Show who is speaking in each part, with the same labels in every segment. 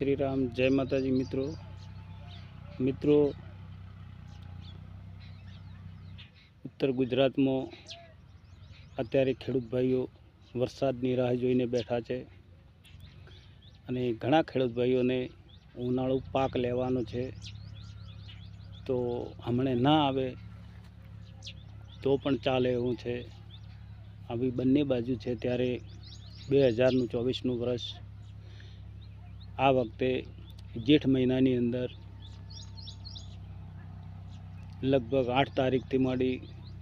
Speaker 1: શ્રી રામ જય માતાજી મિત્રો. મિત્રો, ઉત્તર ગુજરાતમાં અત્યારે ખેડૂત ભાઈઓ વરસાદની રાહ જોઈને બેઠા છે અને ઘણા ખેડૂત ભાઈઓને ઉનાળુ પાક લેવાનો છે. તો હમણાં ના આવે તો પણ ચાલે એવું છે. આવી બંને બાજુ છે ત્યારે બે હજારનું ચોવીસનું વર્ષ આ વખતે જેઠ મહિનાની અંદર લગભગ આઠ તારીખથી માંડી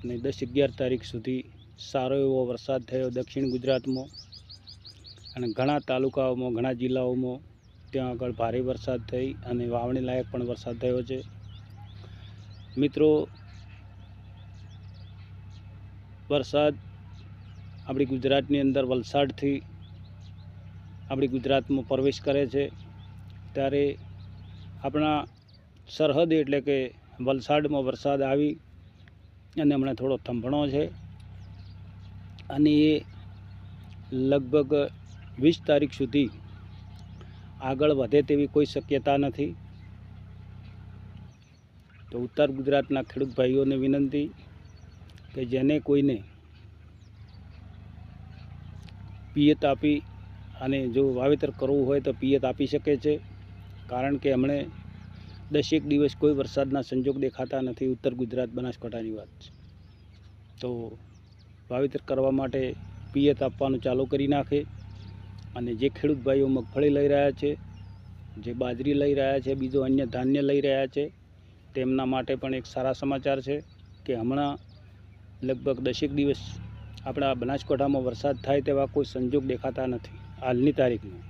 Speaker 1: અને દસ અગિયાર તારીખ સુધી સારો એવો વરસાદ થયો દક્ષિણ ગુજરાતમાં અને ઘણા તાલુકાઓમાં, ઘણા જિલ્લાઓમાં ત્યાં આગળ ભારે વરસાદ થઈ અને વાવણી લાયક પણ વરસાદ થયો છે. મિત્રો, વરસાદ આપણી ગુજરાતની અંદર વલસાડથી આપણી ગુજરાતમાં પ્રવેશ કરે છે. ત્યારે આપણા સરહદ એટલે કે વલસાડમાં વરસાદ આવી અને હમણાં થોડો થંભણો છે. અને એ લગભગ વીસ તારીખ સુધી આગળ વધે તેવી કોઈ શક્યતા નથી. તો ઉત્તર ગુજરાતના ખેડૂત ભાઈઓને વિનંતી કે જેને કોઈને પિયત આપી અને જો વાવેતર કરવું હોય તો પિયત આપી શકે છે. કારણ કે હમણે દસેક દિવસ કોઈ વરસાદના સંજોગ દેખાતા નથી. ઉત્તર ગુજરાત બનાસકાંઠાની વાત છે. તો વાવેતર કરવા માટે પિયત આપવાનું ચાલુ કરી નાખે અને જે ખેડૂત ભાઈઓ મગફળી લઈ રહ્યા છે, જે બાજરી લઈ રહ્યા છે, બીજો અન્ય ધાન્ય લઈ રહ્યા છે, તેમના માટે પણ એક સારા સમાચાર છે કે હમણાં લગભગ દસેક દિવસ આપણા બનાસકાંઠામાં વરસાદ થાય તેવા કોઈ સંજોગ દેખાતા નથી હાલની તારીખમાં.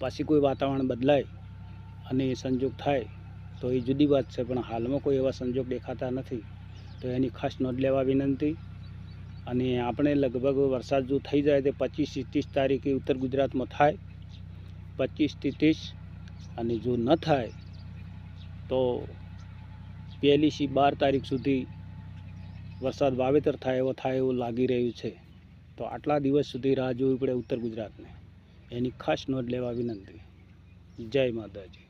Speaker 1: પાછી કોઈ વાતાવરણ બદલાય અને એ સંજોગ થાય, તો એ જુદી વાત છે, પણ હાલમાં કોઈ એવા સંજોગ દેખાતા નથી, તો એની ખાસ નોંધ લેવા વિનંતી. અને આપણે લગભગ વરસાદ જો થઈ જાય તો પચીસથી ત્રીસ તારીખે ઉત્તર ગુજરાતમાં થાય પચીસથી ત્રીસ, અને જો ન થાય, તો પહેલીથી બાર તારીખ સુધી વરસાદ વાવેતર થાય એવો થાય એવું લાગી રહ્યું છે. તો આટલા દિવસ સુધી રાહ જોવી પડે ઉત્તર ગુજરાતને. એની ખાસ નોંધ લેવા વિનંતી. જય માતાજી.